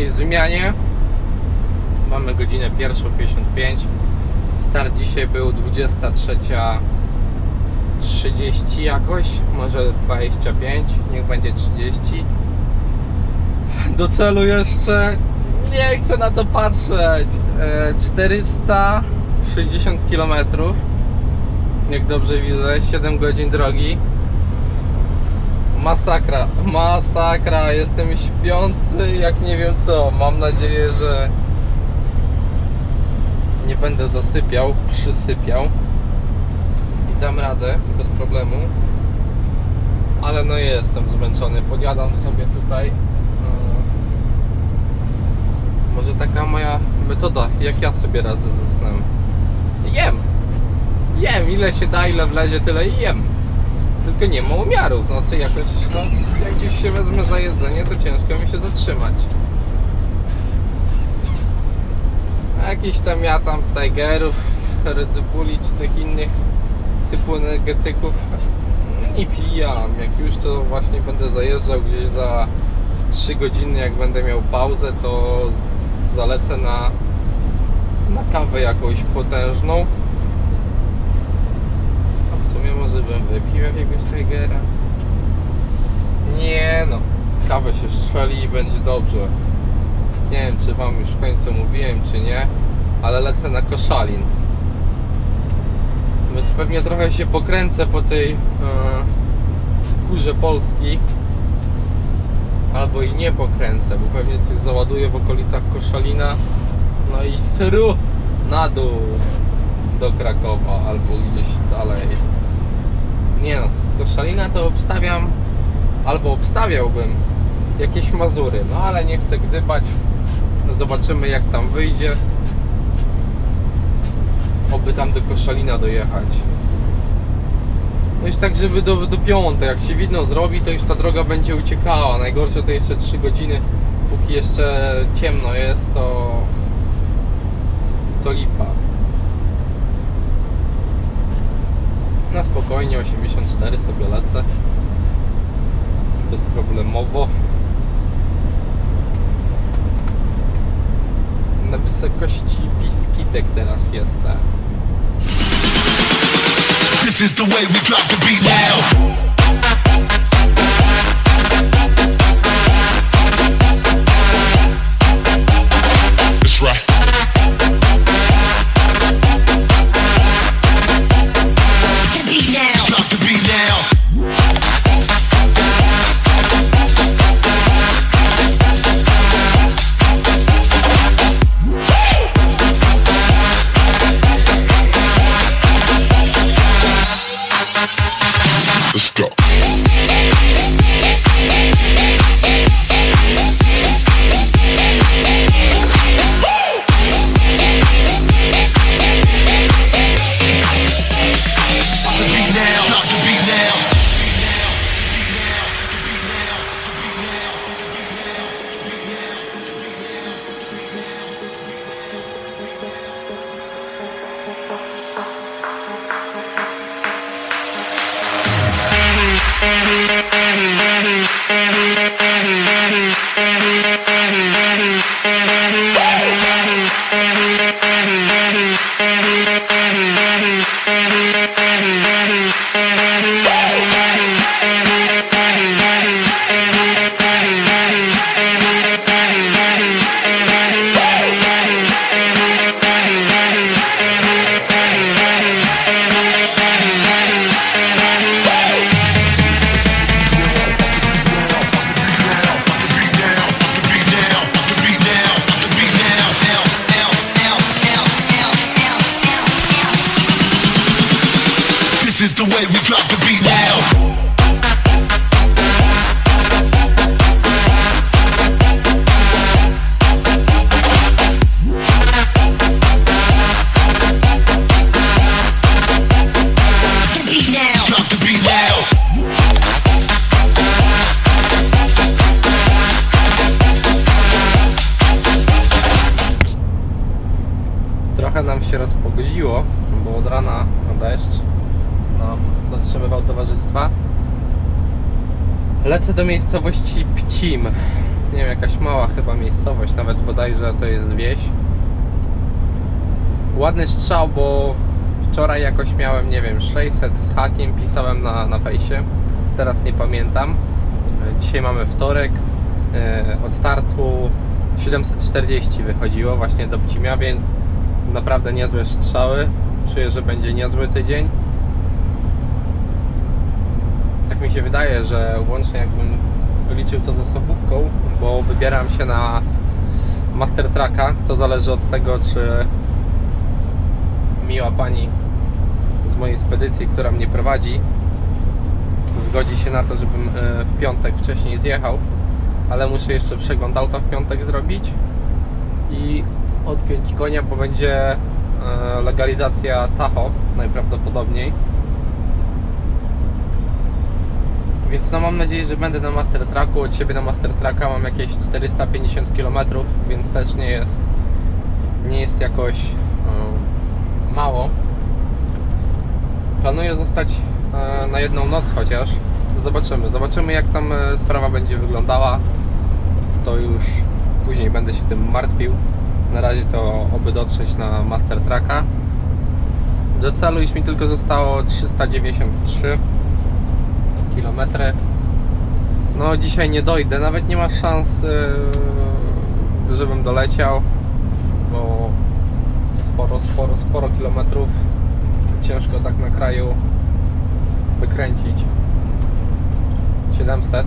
nocnej zmianie. Mamy godzinę 1.55. Start dzisiaj był 23.30 jakoś, może 25, niech będzie 30. Do celu jeszcze nie chcę na to patrzeć. E, 460 km. Jak dobrze widzę, 7 godzin drogi. Masakra, masakra, jestem śpiący jak nie wiem co. Mam nadzieję, że nie będę zasypiał, przysypiał i dam radę bez problemu. Ale no jestem zmęczony, podjadam sobie tutaj. Yy, Może taka moja metoda, jak ja sobie radzę ze snem. Jem! Jem, ile się da, ile wlezie, tyle i jem. Tylko nie ma umiarów, no co jakoś, no, jak gdzieś się wezmę za jedzenie, to ciężko mi się zatrzymać. A jakiś tam ja tam Tigerów, Red Bulli czy tych innych typu energetyków nie pijam. Jak już to właśnie będę zajeżdżał gdzieś za 3 godziny, jak będę miał pauzę, to zalecę na, na kawę jakąś potężną. Może bym wypił jakiegoś Tigera. Nie no, kawę się strzeli i będzie dobrze. Nie wiem, czy wam już w końcu mówiłem, czy nie, ale lecę na koszalin. Więc pewnie trochę się pokręcę po tej e, górze Polski. Albo i nie pokręcę, bo pewnie coś załaduję w okolicach Koszalina. No i sru na dół do Krakowa albo gdzieś dalej. Nie no, Koszalina to obstawiam, albo obstawiałbym jakieś Mazury, no ale nie chcę gdybać. Zobaczymy jak tam wyjdzie. Oby tam do Koszalina dojechać. No już tak, żeby do, do piątej, jak się widno zrobi, to już ta droga będzie uciekała. Najgorsze to jeszcze 3 godziny, póki jeszcze ciemno jest, to to lipa. Na spokojnie 84 sobie lecę. Bezproblemowo. Na wysokości Biskitek teraz jestem. This is the way we drop the beat now. Right. Się rozpogodziło, bo od rana deszcz nam dotrzymywał towarzystwa. Lecę do miejscowości Pcim. nie wiem, jakaś mała chyba miejscowość, nawet bodajże to jest wieś. Ładny strzał, bo wczoraj jakoś miałem, nie wiem, 600 z hakiem, pisałem na, na fejsie, teraz nie pamiętam. Dzisiaj mamy wtorek, e, od startu 740 wychodziło właśnie do Pcimia, więc naprawdę niezłe strzały. Czuję, że będzie niezły tydzień. Tak mi się wydaje, że łącznie jakbym liczył to ze sobówką, bo wybieram się na Master Tracka, to zależy od tego, czy miła pani z mojej spedycji, która mnie prowadzi, zgodzi się na to, żebym e, w piątek wcześniej zjechał, ale muszę jeszcze przegląd auta w piątek zrobić i odpiąć konia, bo będzie e, legalizacja Tahoe najprawdopodobniej. Więc no mam nadzieję, że będę na Master Tracku. Od siebie na Master Tracka mam jakieś 450 km, więc też nie jest nie jest jakoś e, mało. Planuję zostać e, na jedną noc chociaż. Zobaczymy. Zobaczymy jak tam sprawa będzie wyglądała. To już później będę się tym martwił. Na razie to oby dotrzeć na Master Tracka. Do celu już mi tylko zostało 393 km. No dzisiaj nie dojdę, nawet nie ma szans, yy, żebym doleciał, bo sporo, sporo, sporo kilometrów. Ciężko tak na kraju wykręcić 700.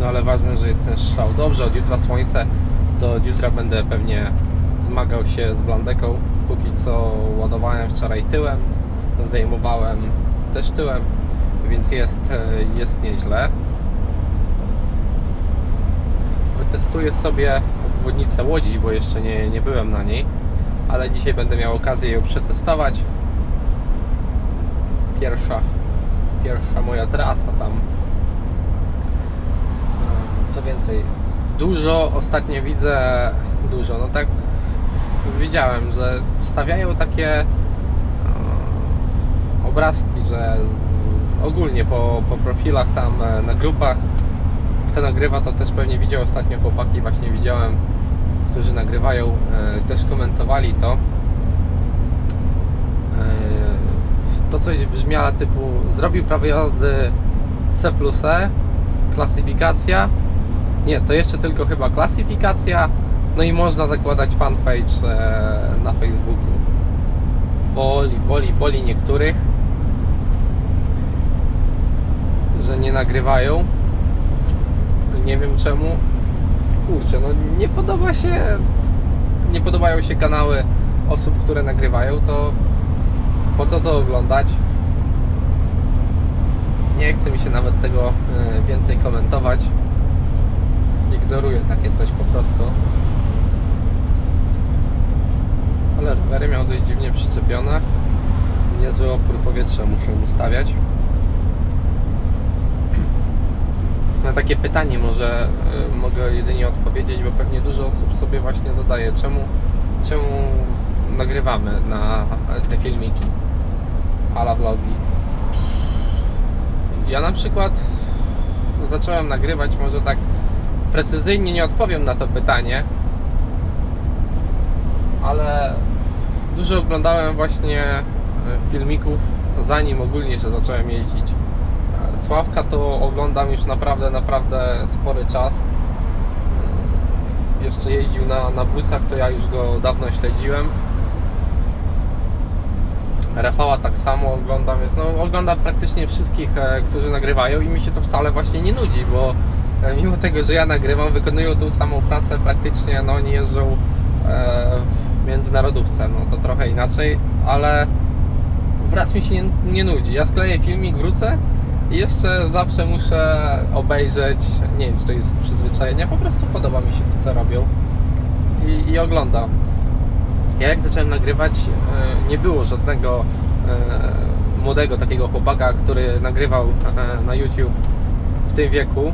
No ale ważne, że jest ten strzał. Dobrze, od jutra słońce, od jutra będę pewnie zmagał się z blandeką. Póki co ładowałem wczoraj tyłem, zdejmowałem też tyłem, więc jest, e, jest nieźle. Wytestuję sobie obwodnicę Łodzi, bo jeszcze nie, nie byłem na niej, ale dzisiaj będę miał okazję ją przetestować. Pierwsza, pierwsza moja trasa tam. E, Co więcej, dużo ostatnio widzę, dużo, no tak widziałem, że wstawiają takie e, obrazki, że ogólnie po, po profilach tam e, na grupach kto nagrywa to też pewnie widział. Ostatnio chłopaki właśnie widziałem którzy nagrywają e, też komentowali to. To coś brzmiała typu zrobił prawo jazdy C plus E klasyfikacja nie, to jeszcze tylko chyba klasyfikacja no i można zakładać fanpage e, na Facebooku boli, boli, boli niektórych, że nie nagrywają. Nie wiem czemu. Kurczę, no nie podoba się. Nie podobają się kanały osób, które nagrywają, to po co to oglądać? Nie chce mi się nawet tego e, więcej komentować. Ignoruję takie coś po prostu. Ale rowery miał dość dziwnie przyczepione. Niezły opór powietrza muszę ustawiać. Na takie pytanie może y, mogę jedynie odpowiedzieć, bo pewnie dużo osób sobie właśnie zadaje, czemu, czemu nagrywamy na te filmiki, ala vlogi. Ja na przykład zacząłem nagrywać, może tak precyzyjnie nie odpowiem na to pytanie, ale dużo oglądałem właśnie e, filmików zanim ogólnie jeszcze zacząłem jeździć. E, Sławka to oglądam już naprawdę, naprawdę spory czas. E, Jeszcze jeździł na, na busach, to ja już go dawno śledziłem. Rafała tak samo oglądam, więc no, oglądam praktycznie wszystkich, którzy nagrywają i mi się to wcale właśnie nie nudzi, bo mimo tego, że ja nagrywam, wykonują tą samą pracę praktycznie, no oni jeżdżą e, w międzynarodówce, no to trochę inaczej, ale wraz mi się nie, nie nudzi. Ja skleję filmik, wrócę i jeszcze zawsze muszę obejrzeć, nie wiem czy to jest z przyzwyczajenia, po prostu podoba mi się to co robią i, i oglądam. Ja jak zacząłem nagrywać, e, nie było żadnego e, młodego takiego chłopaka, który nagrywał na YouTube w tym wieku.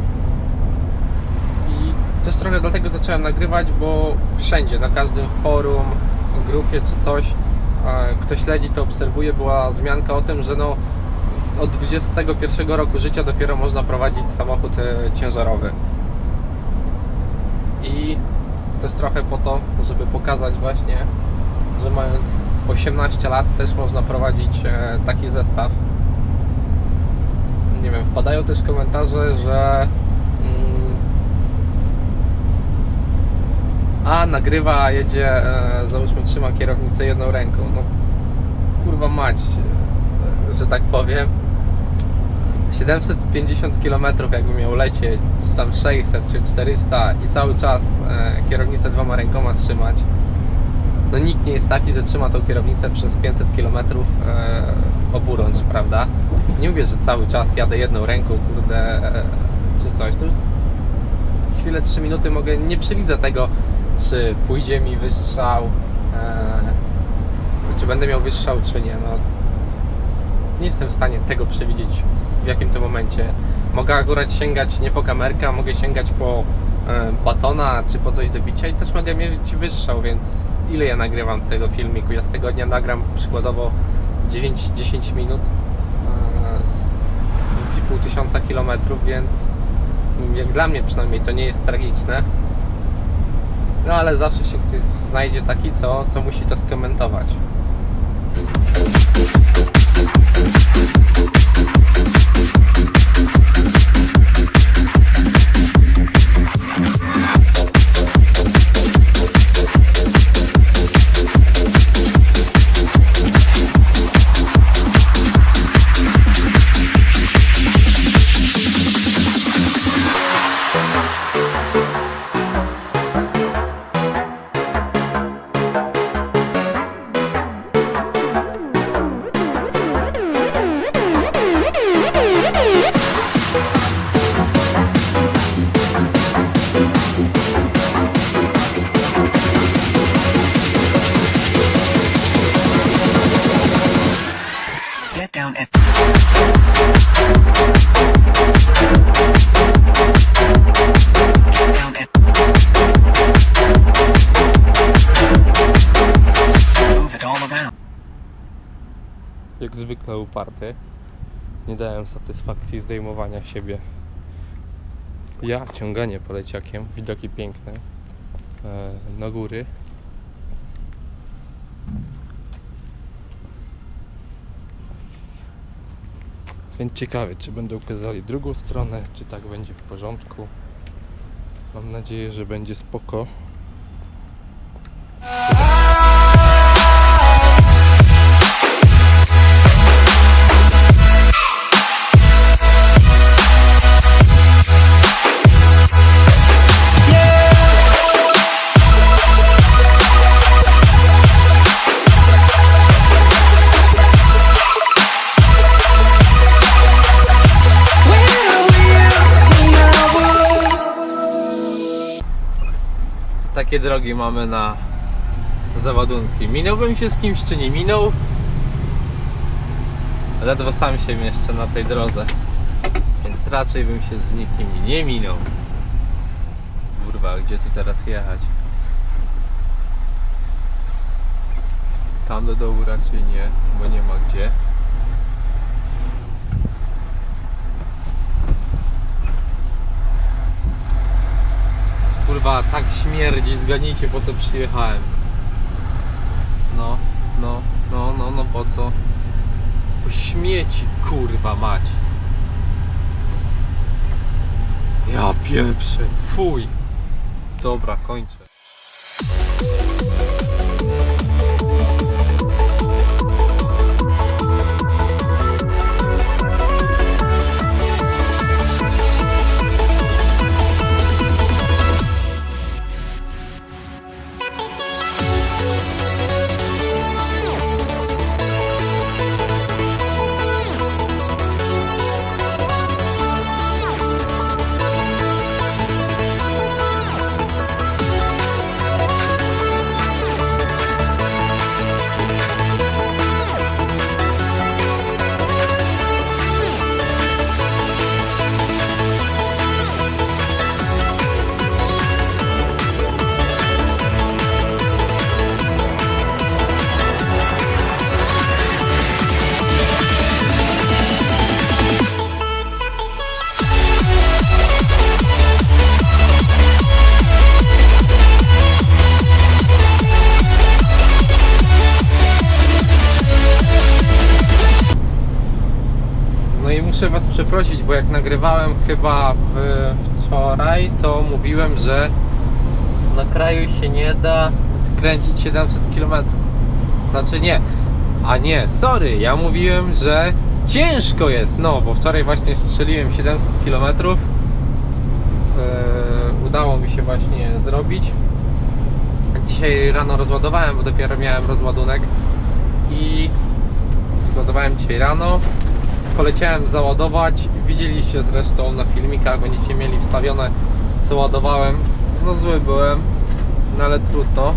Też trochę dlatego zacząłem nagrywać, bo wszędzie, na każdym forum, grupie czy coś, e, kto śledzi, to obserwuje, była wzmianka o tym, że no od 21 roku życia dopiero można prowadzić samochód e, ciężarowy. i też trochę po to, żeby pokazać właśnie, że mając 18 lat też można prowadzić e, taki zestaw. Nie wiem, wpadają też komentarze, że a nagrywa, jedzie, e, załóżmy trzyma kierownicę jedną ręką. No kurwa mać, e, że tak powiem. 750 km jakby miał lecieć, czy tam 600 czy 400 i cały czas e, kierownicę dwoma rękoma trzymać. No nikt nie jest taki, że trzyma tą kierownicę przez 500 km e, oburącz, prawda? Nie mówię, że cały czas jadę jedną ręką, kurde, e, czy coś. No, chwilę 3 minuty mogę, nie przewidzę tego, czy pójdzie mi wystrzał, e, czy będę miał wystrzał, czy nie. No, nie jestem w stanie tego przewidzieć w jakim to momencie. Mogę akurat sięgać nie po kamerkę, a mogę sięgać po e, batona czy po coś do bicia i też mogę mieć wystrzał, więc ile ja nagrywam tego filmiku? Ja z tygodnia nagram przykładowo 9-10 minut e, z 2,5 tysiąca kilometrów, więc jak dla mnie przynajmniej to nie jest tragiczne. No ale zawsze się ktoś znajdzie taki, co, co musi to skomentować. Jak zwykle uparty. Nie dałem satysfakcji zdejmowania siebie. Ja ciąganie poleciakiem, widoki piękne e, na góry. Więc ciekawy, czy będą ukazali drugą stronę, czy tak będzie w porządku. Mam nadzieję, że będzie spoko. Takie drogi mamy na załadunki. Minąłbym się z kimś, czy nie minął? Ledwo sam się mieszczę na tej drodze. Więc raczej bym się z nikim nie minął. Kurwa, gdzie tu teraz jechać? Tam do dołu raczej nie, bo nie ma gdzie. Kurwa, tak śmierdzi, zgadnijcie po co przyjechałem. No, no, no, no, no po co? Po śmieci, kurwa mać. Ja pieprzę, fuj. Dobra, kończę. Jak nagrywałem chyba wczoraj, to mówiłem, że na kraju się nie da skręcić 700 km. Znaczy nie. A nie, sorry, ja mówiłem, że ciężko jest. No, bo wczoraj właśnie strzeliłem 700 km. Eee, udało mi się właśnie zrobić. Dzisiaj rano rozładowałem, bo dopiero miałem rozładunek i zładowałem dzisiaj rano. Poleciałem załadować. Widzieliście zresztą na filmikach, będziecie mieli wstawione co ładowałem. No zły byłem, no ale trudno.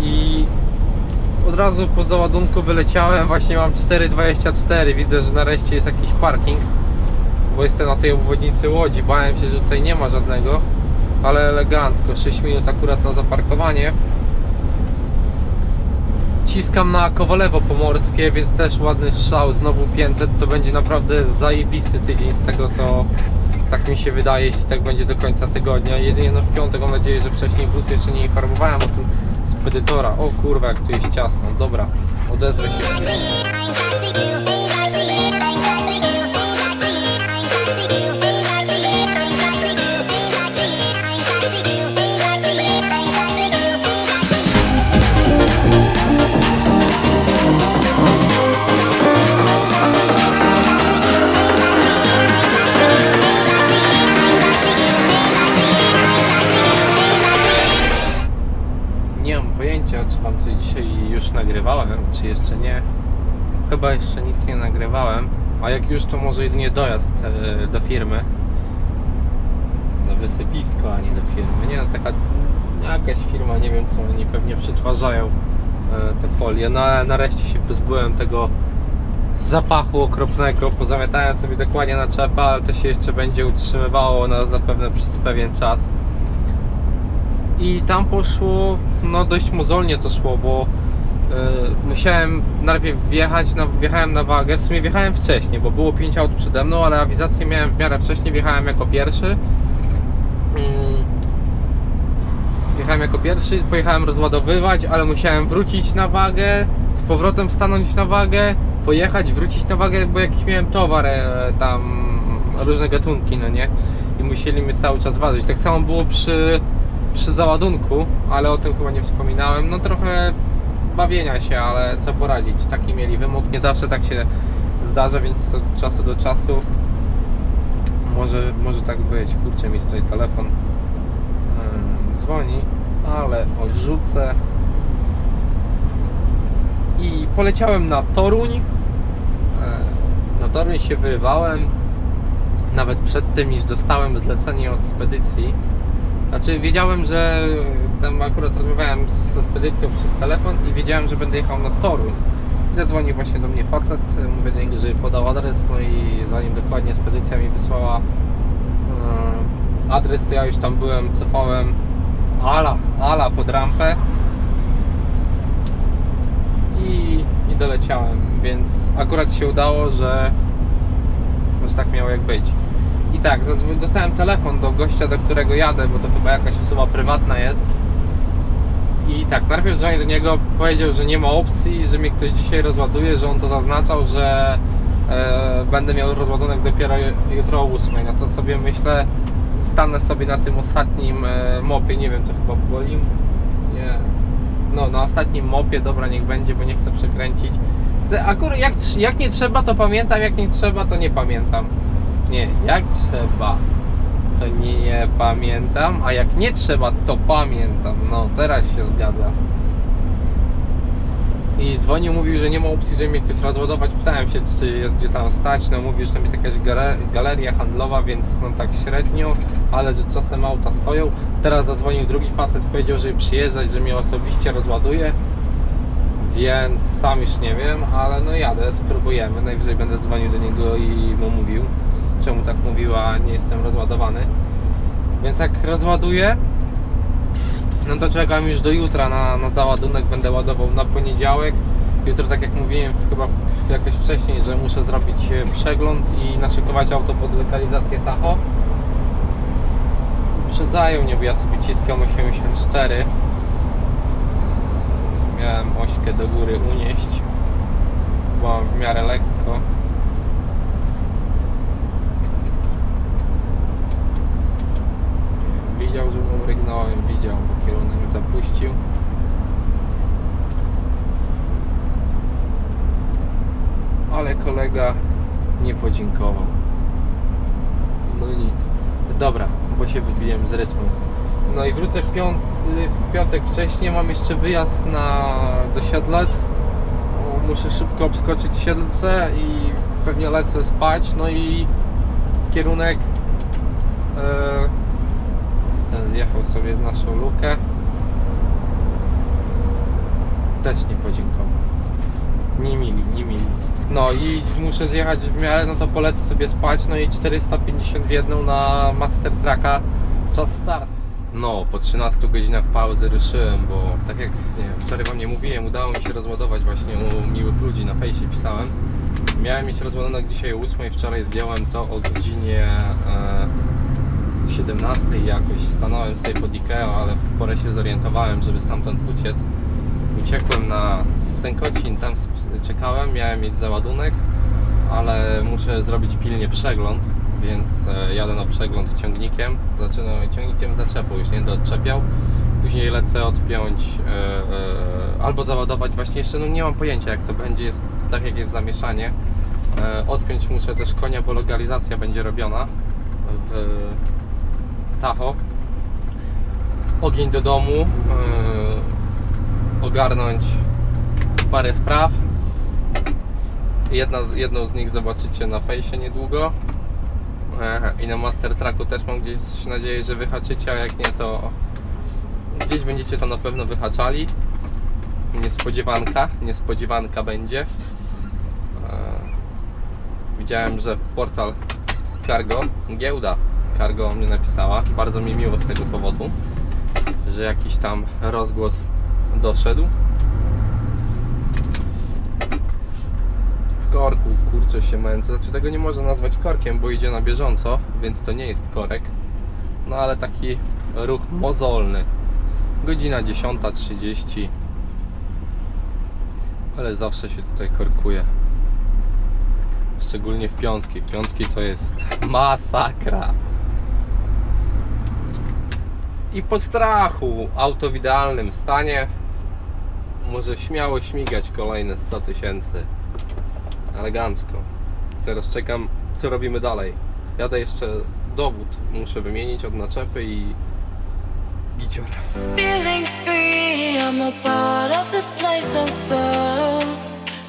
I od razu po załadunku wyleciałem, właśnie mam 4,24. Widzę, że nareszcie jest jakiś parking, bo jestem na tej obwodnicy Łodzi. Bałem się, że tutaj nie ma żadnego, ale elegancko. 6 minut akurat na zaparkowanie. Ciskam na Kowalewo Pomorskie, więc też ładny strzał, znowu 500. To będzie naprawdę zajebisty tydzień z tego, co tak mi się wydaje, jeśli tak będzie do końca tygodnia. Jedynie no w piątek mam nadzieję, że wcześniej wrócę, jeszcze nie informowałem o tym spedytora. O kurwa, jak tu jest ciasno. Dobra, odezwę się. Pojęcia, czy wam coś dzisiaj już nagrywałem, czy jeszcze nie. Chyba jeszcze nic nie nagrywałem, a jak już, to może jedynie dojazd e, do firmy. Na wysypisko, a nie do firmy. Nie no, taka jakaś firma, nie wiem co, oni pewnie przetwarzają e, te folie. No ale nareszcie się pozbyłem tego zapachu okropnego. Pozamiatałem sobie dokładnie na czepę, ale to się jeszcze będzie utrzymywało na zapewne przez pewien czas. I tam poszło, no dość mozolnie to szło, bo y, musiałem najpierw wjechać, na, wjechałem na wagę, w sumie wjechałem wcześniej, bo było 5 aut przede mną, ale awizację miałem w miarę wcześniej, wjechałem jako pierwszy. Mm, Wjechałem jako pierwszy, pojechałem rozładowywać, ale musiałem wrócić na wagę, z powrotem stanąć na wagę, pojechać, wrócić na wagę, bo jakiś miałem towar e, tam, różne gatunki, no nie? I musieli mnie cały czas ważyć. Tak samo było przy, przy załadunku, ale o tym chyba nie wspominałem. No trochę bawienia się, ale co poradzić, taki mieli wymóg. Nie zawsze tak się zdarza, więc od czasu do czasu może, może tak być. Kurczę mi tutaj telefon em, dzwoni, ale odrzucę. I poleciałem na Toruń. E, Na Toruń się wyrywałem. Nawet przed tym, niż dostałem zlecenie od spedycji. Znaczy, wiedziałem, że tam akurat rozmawiałem ze spedycją przez telefon i wiedziałem, że będę jechał na Toruń. Zadzwonił właśnie do mnie facet, mówię do niego, że podał adres, no i zanim dokładnie spedycja mi wysłała e, adres, to ja już tam byłem, cofałem ala, ala pod rampę i, i doleciałem, więc akurat się udało, że, że tak miało jak być. I tak, dostałem telefon do gościa, do którego jadę, bo to chyba jakaś osoba prywatna jest. I tak, najpierw dzwonię do niego, powiedział, że nie ma opcji, że mnie ktoś dzisiaj rozładuje, że on to zaznaczał, że e, będę miał rozładunek dopiero ju- jutro o 8. No to sobie myślę, stanę sobie na tym ostatnim e, mopie, nie wiem, to chyba boli. Nie. No, na ostatnim mopie, dobra, niech będzie, bo nie chcę przekręcić. Akurat jak, jak nie trzeba, to pamiętam, jak nie trzeba, to nie pamiętam. Nie, jak trzeba, to nie, pamiętam, a jak nie trzeba, to pamiętam. No, teraz się zgadza. I dzwonił, mówił, że nie ma opcji, żeby mnie ktoś rozładować. Pytałem się, czy jest gdzie tam stać. No mówił, że tam jest jakaś gale- galeria handlowa, więc no tak średnio, ale że czasem auta stoją. Teraz zadzwonił drugi facet, powiedział, że przyjeżdżać, że mnie osobiście rozładuje. Więc sam już nie wiem, ale no jadę, spróbujemy. Najwyżej będę dzwonił do niego i mu mówił, z czemu tak mówiła, nie jestem rozładowany. Więc jak rozładuję, no to czekam już do jutra na, na załadunek, będę ładował na poniedziałek. Jutro, tak jak mówiłem, chyba jakoś wcześniej, że muszę zrobić e, przegląd i naszykować auto pod lokalizację Tacho. Uprzedzają mnie, bo ja sobie ciskam 84 miałem ośkę do góry unieść. Byłam w miarę lekko. Widział, że mu rygnąłem, widział, bo kierunek zapuścił. Ale kolega nie podziękował. No nic. Dobra, bo się wybiłem z rytmu. No i wrócę w piątek w piątek wcześniej, mam jeszcze wyjazd na, do Siedlec. Muszę szybko obskoczyć Siedlce i pewnie lecę spać. No i kierunek e, ten zjechał sobie w naszą lukę. Też nie podziękował. Nie mili, nie mili. No i muszę zjechać w miarę, no to polecę sobie spać, no i 451 na Master Tracka, czas start. No, po 13 godzinach pauzy ruszyłem, bo tak jak nie wczoraj wam nie mówiłem, udało mi się rozładować właśnie u miłych ludzi, na fejsie pisałem. Miałem mieć rozładonek dzisiaj o 8, wczoraj zdjąłem to o godzinie e, 17 jakoś. Stanąłem sobie pod Ikea, ale w porę się zorientowałem, żeby stamtąd uciec. Uciekłem na Sękocin, tam czekałem, miałem mieć załadunek, ale muszę zrobić pilnie przegląd, więc e, jadę na przegląd ciągnikiem, znaczy ciągnikiem zaczepą, już nie doczepiał. Później lecę odpiąć e, e, albo załadować właśnie jeszcze, no nie mam pojęcia jak to będzie, jest tak jak jest zamieszanie. Odpiąć muszę też konia, bo lokalizacja będzie robiona w Tacho. Ogień do domu, ogarnąć parę spraw. Jedna, jedną z nich zobaczycie na fejsie niedługo. I na Master Tracku też mam gdzieś nadzieję, że wyhaczycie, a jak nie to gdzieś będziecie to na pewno wyhaczali. Niespodziewanka, niespodziewanka będzie. E, Widziałem, że portal Cargo, giełda Cargo mnie napisała. Bardzo mi miło z tego powodu, że jakiś tam rozgłos doszedł. Korku kurczę się męczę. Znaczy tego nie można nazwać korkiem, bo idzie na bieżąco, więc to nie jest korek. No ale taki ruch mozolny. Godzina 10.30. Ale zawsze się tutaj korkuje. Szczególnie w piątki. Piątki to jest masakra. I po strachu auto w idealnym stanie może śmiało śmigać kolejne 100 tysięcy. Elegancko. Teraz czekam, co robimy dalej. Jadę jeszcze dowód, muszę wymienić od naczepy i gicior. Feeling free, I'm a part of this place above.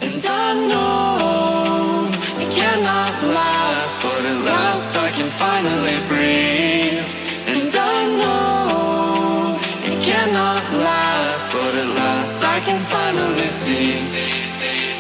And I know it cannot last, but at last I can finally breathe. And I know it cannot last, but at last I can finally see.